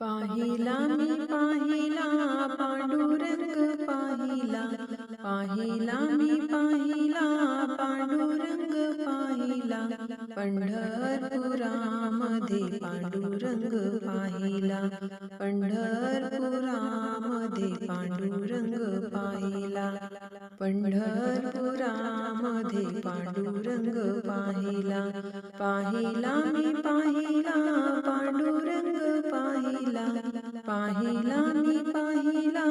पाहिला मी पाहिला पांडुरंग पाहिला. पाहिला मी पाहिला पांडुरंग पाहिला. पंढरपुरामध्ये पांडुरंग पाहिला. पंढरपुरामध्ये पांडुरंग पाहिला. पंढर पंढरपुरामध्ये पांडुरंग पाहिला पाहिला मी पाहिला पांडुरंग पाहिला पाहिला मी पाहिला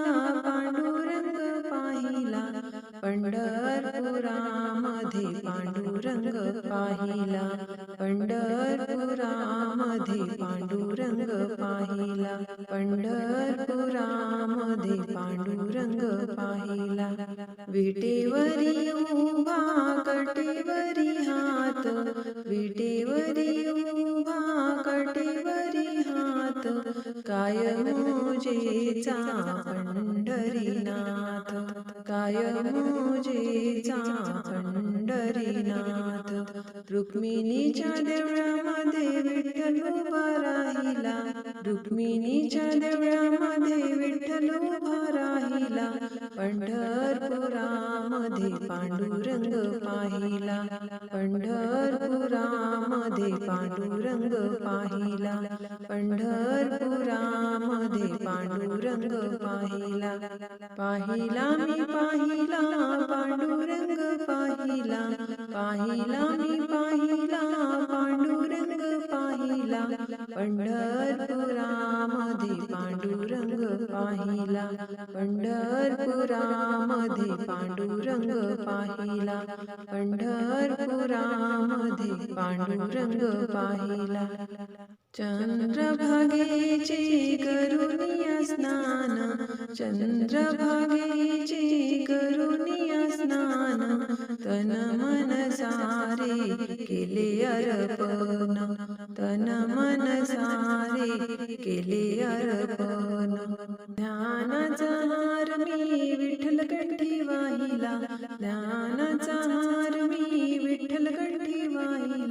पांडुरंग पाहिला पंढरपुरा मध्ये पांडुरंग पाहिला पंढरपुरामध्ये पांडुरंग पाहिला पंढरपुरामध्ये पांडुरंग पाहिला विटेवरी उभा कटेवरी हात विटेवरी उभा कटेवरी हात काय मोजेचा पंढरीनाथ काय मोजेचा पंढरीनाथ रुक्मिणीच्या देवळामध्ये विठ्ठल उभा राहिला. रुक्मिणीच्या देवळामध्ये विठ्ठल उभा राहिला. पंढरपुरामध्ये पांडुरंग पाहिला. पंढरपुरामध्ये पांडुरंग पाहिला. पंढरपुरामध्ये पांडुरंग पाहिला. पाहिला मी पाहिला, पांडुरंग पाहिला. पाहिला, मी पाहिला, पांडुरंग पाहिला, पंढरपुरामध्ये पांडुरंग पाहिला, पंढरपुरामध्ये पांडुरंग पाहिला, पंढरपुरामध्ये पांडुरंग पाहिला. चंद्रभागेचे करुनिया स्नान, चंद्रभागेचे मन के लिए अर्पण, तन मन सारे के लिए अर्पण। ध्यान जहार मी विठ्ठल कंठी वाहिला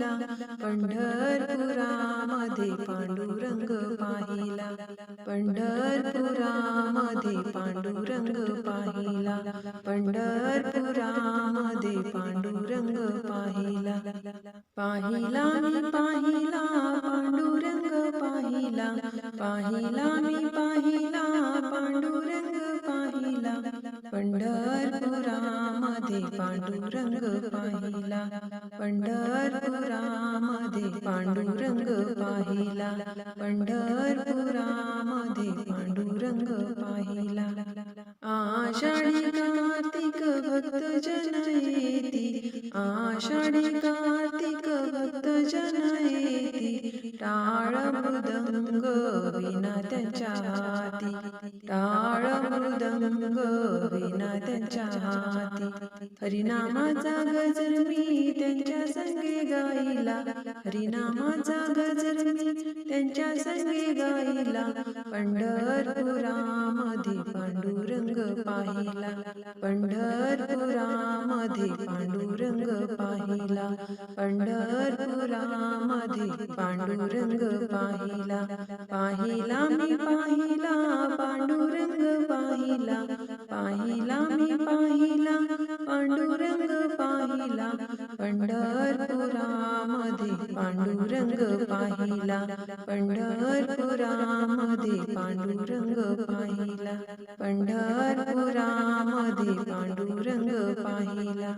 वाहिला पंढरपुरामध्ये पांडुरंग पाहिला पंढरपुरामध्ये पांडुरंग पाहिला पंढरपुरामध्ये पांडुरंग पाहिला पाहिला मी पाहिला पांडुरंग पाहिला पाहिला मी पाहिला पंढरपुरामध्ये पांडुरंग पाहिला पंढरपुरामध्ये पांडुरंग पाहिला पंढरपुरामध्ये पांडुरंग पाहिला आषाढी कार्तिक भक्त जन आषाढी कार्तिक भक्त जन येती टाळ मृदंग विना त्यांच्या अंग विना त्यांच्या हाती. हरिनामाचा गजर मी त्यांच्या संगे गाईला. हरिनामाचा गजर मी त्यांच्या संगे गाईला. पंढरपुरामध्ये पांडुरंग पाहिला. पंढरपुरामध्ये पांडुरंग पाहिला. पंढरपुरामध्ये पांडुरंग पाहिला. पाहिला मी पाहिला पंढरपुरामध्ये पांडुरंग पाहिला पंढरपुरामध्ये पांडुरंग पाहिला पंढरपुरामध्ये पांडुरंग पाहिला